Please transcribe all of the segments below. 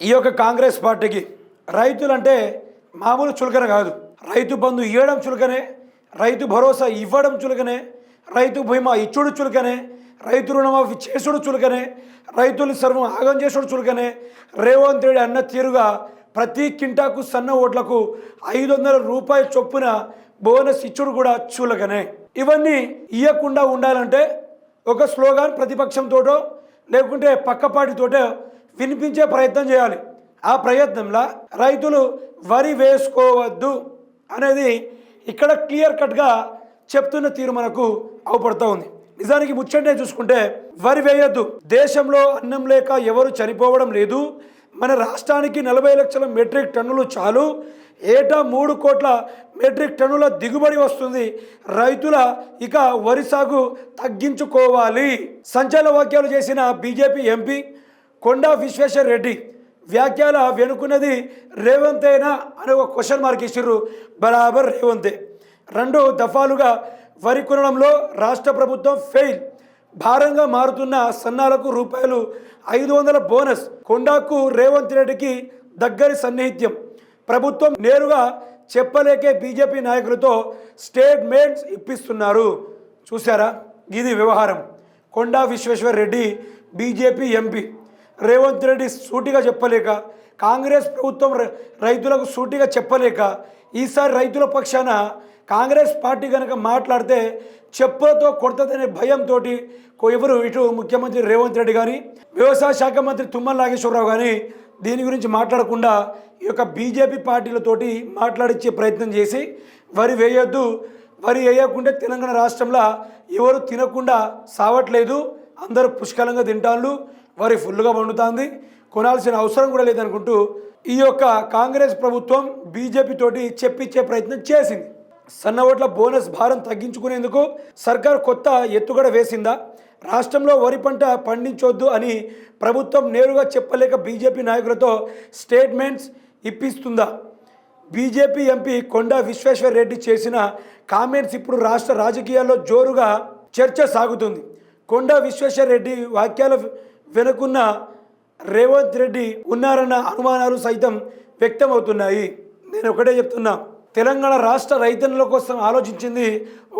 ఈ యొక్క కాంగ్రెస్ పార్టీకి రైతులంటే మామూలు చులకన కాదు. రైతు బంధు ఇవ్వడం చులకనే రైతు భరోసా ఇవ్వడం చులకనే రైతు బీమా ఇచ్చుడు చులకనే రైతు రుణమాఫీ చేసుడు చులకనే రైతులు సర్వం ఆగం చేసుడు చులకనే. రేవంత్ రెడ్డి అన్న తీరుగా ప్రతి కింటాకు సన్న ఓట్లకు ఐదు వందల రూపాయల చొప్పున బోనస్ ఇచ్చుడు కూడా చులకనే. ఇవన్నీ ఇవ్వకుండా ఉండాలంటే ఒక స్లోగాన్ ప్రతిపక్షంతోటో లేకుంటే పక్కపాటితోటో వినిపించే ప్రయత్నం చేయాలి. ఆ ప్రయత్నంలో రైతులు వరి వేసుకోవద్దు అనేది ఇక్కడ క్లియర్ కట్గా చెప్తున్న తీరు మనకు అవపడుతూ ఉంది. నిజానికి ముచ్చటే చూసుకుంటే వరి వేయొద్దు. దేశంలో అన్నం లేక ఎవరు చనిపోవడం లేదు. మన రాష్ట్రానికి నలభై లక్షల మెట్రిక్ టన్నులు చాలు. ఏటా మూడు కోట్ల మెట్రిక్ టన్నుల దిగుబడి వస్తుంది. రైతుల ఇక వరి సాగు తగ్గించుకోవాలి. సంచలన వ్యాఖ్యలు చేసిన బీజేపీ ఎంపీ కొండా విశ్వేశ్వర్ రెడ్డి వ్యాఖ్యల వెనుకున్నది రేవంతేనా అనే ఒక క్వశ్చన్ మార్క్ ఇచ్చిర్రు. బరాబర్ రేవంతే. రెండు దఫాలుగా వరి కొనడంలో రాష్ట్ర ప్రభుత్వం ఫెయిల్. భారంగా మారుతున్న సన్నాలకు రూపాయలు ఐదు వందల బోనస్. కొండాకు రేవంత్ రెడ్డికి దగ్గరి సన్నిహిత్యం. ప్రభుత్వం నేరుగా చెప్పలేకే బీజేపీ నాయకులతో స్టేట్మెంట్స్ ఇప్పిస్తున్నారు. చూసారా ఇది వ్యవహారం. Konda Vishweshwar Reddy BJP MP. Revanth Reddy సూటిగా చెప్పలేక కాంగ్రెస్ ప్రభుత్వం రై- రైతులకు సూటిగా చెప్పలేక ఈసారి రైతుల పక్షాన కాంగ్రెస్ పార్టీ కనుక మాట్లాడితే చెప్పులతో కొడతదనే భయంతో ఎవరు ఇటు ముఖ్యమంత్రి రేవంత్ రెడ్డి కానీ వ్యవసాయ శాఖ మంత్రి తుమ్మల నాగేశ్వరరావు కానీ దీని గురించి మాట్లాడకుండా ఈ యొక్క బీజేపీ పార్టీలతోటి మాట్లాడించే ప్రయత్నం చేసి వరి వేయొద్దు వరి వేయకుండా తెలంగాణ రాష్ట్రంలో ఎవరు తినకుండా సావట్లేదు అందరూ పుష్కలంగా తింటాళ్ళు. వరి ఫుల్గా పండుతుంది. కొనాల్సిన అవసరం కూడా లేదనుకుంటూ ఈ యొక్క కాంగ్రెస్ ప్రభుత్వం బీజేపీ తోటి చెప్పించే ప్రయత్నం చేసింది. సన్న ఓట్ల బోనస్ భారం తగ్గించుకునేందుకు సర్కార్ కొత్త ఎత్తుగడ వేసిందా? రాష్ట్రంలో వరి పంట పండించొద్దు అని ప్రభుత్వం నేరుగా చెప్పలేక బీజేపీ నాయకులతో స్టేట్మెంట్స్ ఇప్పిస్తుందా? బీజేపీ ఎంపీ కొండా విశ్వేశ్వర్ రెడ్డి చేసిన కామెంట్స్ ఇప్పుడు రాష్ట్ర రాజకీయాల్లో జోరుగా చర్చ సాగుతుంది. కొండా విశ్వేశ్వర్ రెడ్డి వాక్యాల వెనుకున్న రేవంత్ రెడ్డి ఉన్నారన్న అనుమానాలు సైతం వ్యక్తమవుతున్నాయి. నేను ఒకటే చెప్తున్నా తెలంగాణ రాష్ట్ర రైతన్నుల కోసం ఆలోచించింది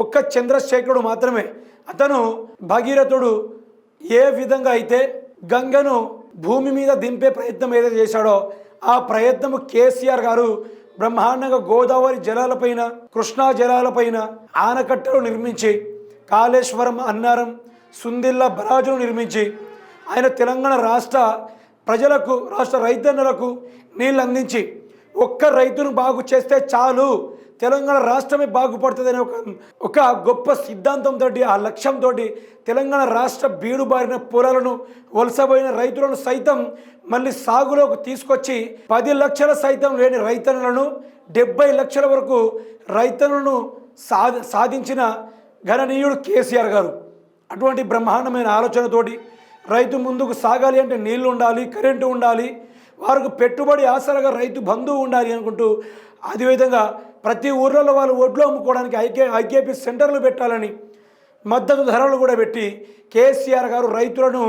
ఒక్క చంద్రశేఖరుడు మాత్రమే. అతను భగీరథుడు. ఏ విధంగా అయితే గంగను భూమి మీద దింపే ప్రయత్నం ఏదైతే చేశాడో ఆ ప్రయత్నం కేసీఆర్ గారు బ్రహ్మాండంగా గోదావరి జలాలపైన కృష్ణా జలాలపైన ఆనకట్టలు నిర్మించి కాళేశ్వరం అన్నారం సుందిల్ల బరాజును నిర్మించి ఆయన తెలంగాణ రాష్ట్ర ప్రజలకు రాష్ట్ర రైతన్నులకు నీళ్ళు అందించి ఒక్క రైతును బాగు చేస్తే చాలు. తెలంగాణ రాష్ట్రమే బాగుపడుతుందనే ఒక ఒక గొప్ప సిద్ధాంతంతో ఆ లక్ష్యంతో తెలంగాణ రాష్ట్ర బీడుబారిన పొలాలను వలసపోయిన రైతులను సైతం మళ్ళీ సాగులోకి తీసుకొచ్చి పది లక్షల సైతం లేని రైతన్నులను డెబ్బై లక్షల వరకు రైతన్నులను సాధ సాధించిన గణనీయుడు కేసీఆర్ గారు. అటువంటి బ్రహ్మాండమైన ఆలోచనతోటి రైతు ముందుకు సాగాలి అంటే నీళ్ళు ఉండాలి కరెంటు ఉండాలి వారికి పెట్టుబడి ఆసరగా రైతు బంధువు ఉండాలి అనుకుంటూ అదేవిధంగా ప్రతి ఊర్లలో వాళ్ళు ఒడ్లు అమ్ముకోవడానికి ఐకే ఐకేపీ సెంటర్లు పెట్టాలని మద్దతు ధరలు కూడా పెట్టి కేసీఆర్ గారు రైతులను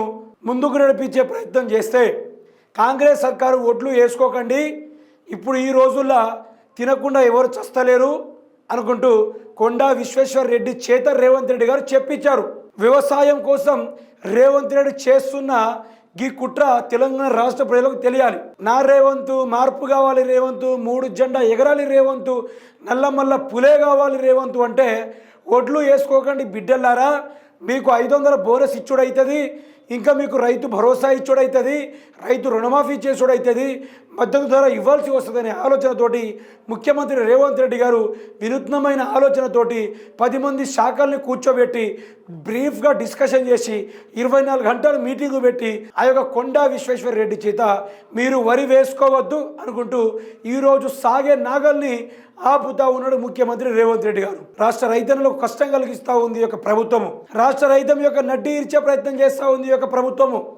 ముందుకు నడిపించే ప్రయత్నం చేస్తే కాంగ్రెస్ సర్కారు ఓట్లు వేసుకోకండి ఇప్పుడు ఈ రోజుల్లో తినకుండా ఎవరు చస్తలేరు అనుకుంటూ కొండా విశ్వేశ్వర్ రెడ్డి చేత రేవంత్ రెడ్డి గారు చెప్పించారు. వ్యవసాయం కోసం రేవంత్ రెడ్డి చేస్తున్న ఈ కుట్ర తెలంగాణ రాష్ట్ర ప్రజలకు తెలియాలి. నా రేవంతు మార్పు కావాలి రేవంతు మూడు జెండా ఎగరాలి రేవంతు నల్లమల్ల పులే కావాలి రేవంతు అంటే ఒడ్లు వేసుకోకండి బిడ్డలారా. మీకు ఐదు వందల బోనస్ ఇచ్చుడవుతుంది ఇంకా మీకు రైతు భరోసా ఇచ్చుడవుతుంది రైతు రుణమాఫీ చేసుడవుతుంది మద్దతు ధర ఇవ్వాల్సి వస్తుందనే ఆలోచనతోటి ముఖ్యమంత్రి రేవంత్ రెడ్డి గారు వినూత్నమైన ఆలోచనతోటి పది మంది శాఖల్ని కూర్చోబెట్టి బ్రీఫ్గా డిస్కషన్ చేసి ఇరవై నాలుగు గంటలు మీటింగ్ పెట్టి ఆ యొక్క కొండా విశ్వేశ్వర రెడ్డి చేత మీరు వరి వేసుకోవద్దు అనుకుంటూ ఈరోజు సాగే నాగల్ని ఆపుతా ఉన్నాడు ముఖ్యమంత్రి రేవంత్ రెడ్డి గారు. రాష్ట్ర రైతన్నులకు కష్టం కలిగిస్తూ ఉంది యొక్క ప్రభుత్వము. రాష్ట్ర రైతం యొక్క నడ్డి ఇర్చే ప్రయత్నం చేస్తూ ఉంది యొక్క ప్రభుత్వము.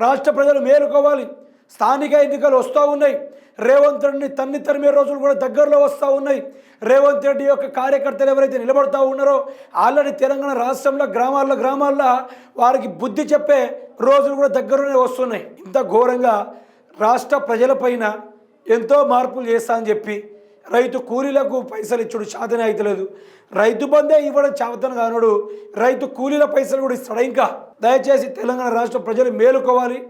రాష్ట్ర ప్రజలు మేలుకోవాలి. స్థానిక ఎన్నికలు వస్తూ ఉన్నాయి. రేవంత్ రెడ్డిని తన్ని తరిమే రోజులు కూడా దగ్గరలో వస్తూ ఉన్నాయి. రేవంత్ రెడ్డి యొక్క కార్యకర్తలు ఎవరైతే నిలబడతా ఉన్నారో ఆల్రెడీ తెలంగాణ రాష్ట్రంలో గ్రామాల్లో గ్రామాల్లో వారికి బుద్ధి చెప్పే రోజులు కూడా దగ్గరలోనే వస్తున్నాయి. ఇంత ఘోరంగా రాష్ట్ర ప్రజలపైన ఎంతో మార్పులు చేస్తా అని చెప్పి రైతు కూలీలకు పైసలు ఇచ్చుడు చాతనే అవుతలేదు రైతు బందే ఇవ్వడం చాతన కానుడు రైతు కూలీల పైసలు కూడా ఇస్తాడు ఇంకా? దయచేసి తెలంగాణ రాష్ట్ర ప్రజలు మేలుకోవాలి.